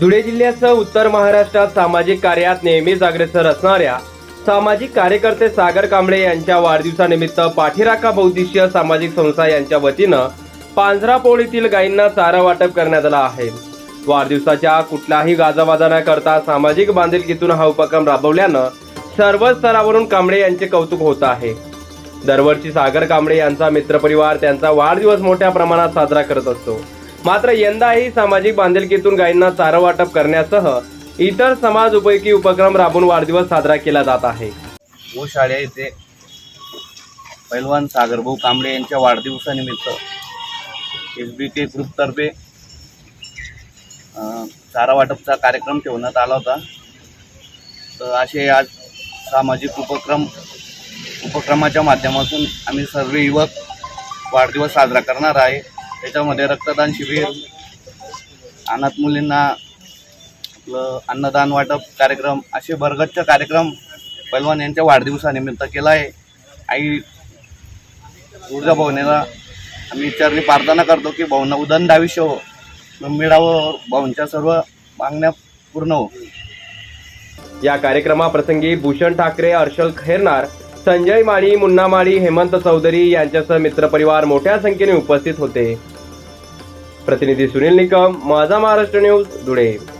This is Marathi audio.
धुळे जिल्ह्यासह उत्तर महाराष्ट्रात सामाजिक कार्यात नेहमीच अग्रेसर असणाऱ्या सामाजिक कार्यकर्ते सागर कांबळे यांच्या वाढदिवसानिमित्त पाठीराखा बौद्धिशीय सामाजिक संस्था यांच्या वतीनं पांझरापोळ येथील गायींना चारा वाटप करण्यात आला आहे. वाढदिवसाच्या कुठलाही गाजावाजा न करता सामाजिक बांधिलकीतून हा उपक्रम राबवल्यानं सर्व स्तरावरून कांबळे यांचे कौतुक होत आहे. दरवर्षी सागर कांबळे यांचा मित्रपरिवार त्यांचा वाढदिवस मोठ्या प्रमाणात साजरा करत असतो. मात्र यंदाही सामाजिक बांधिलकीतून गायींना चारा वाटप करण्यासह इतर समाज उपयोगी उपक्रम राबून वाढदिवस साजरा केला जात आहे. गोशाळा येथे पैलवान सागरभाऊ कांबळे यांच्या वाढदिवसानिमित्त एस बी के ग्रुपतर्फे चारा वाटपचा कार्यक्रम ठेवण्यात आला होता. तर असे आज सामाजिक उपक्रम उपक्रमाच्या माध्यमातून आम्ही सर्व युवक वाढदिवस साजरा करणार आहे. त्याच्यामध्ये रक्तदान शिबिर अनाथ मुलींना आपलं अन्नदान वाटप कार्यक्रम असे भरगच्च कार्यक्रम पैलवान यांच्या वाढदिवसानिमित्त केला आहे. आई ऊर्जा भवनेला आम्ही चरणी प्रार्थना करतो की भाऊंना उदंड आयुष्य हो. मिळावं भाऊंच्या सर्व मागण्या पूर्ण हो. या कार्यक्रमाप्रसंगी भूषण ठाकरे हर्षल खैरनार संजय माळी मुन्ना माळी हेमंत चौधरी यांच्यासह मित्रपरिवार मोठ्या संख्येने उपस्थित होते. प्रतिनिधी सुनील निकम माझा महाराष्ट्र न्यूज धुळे.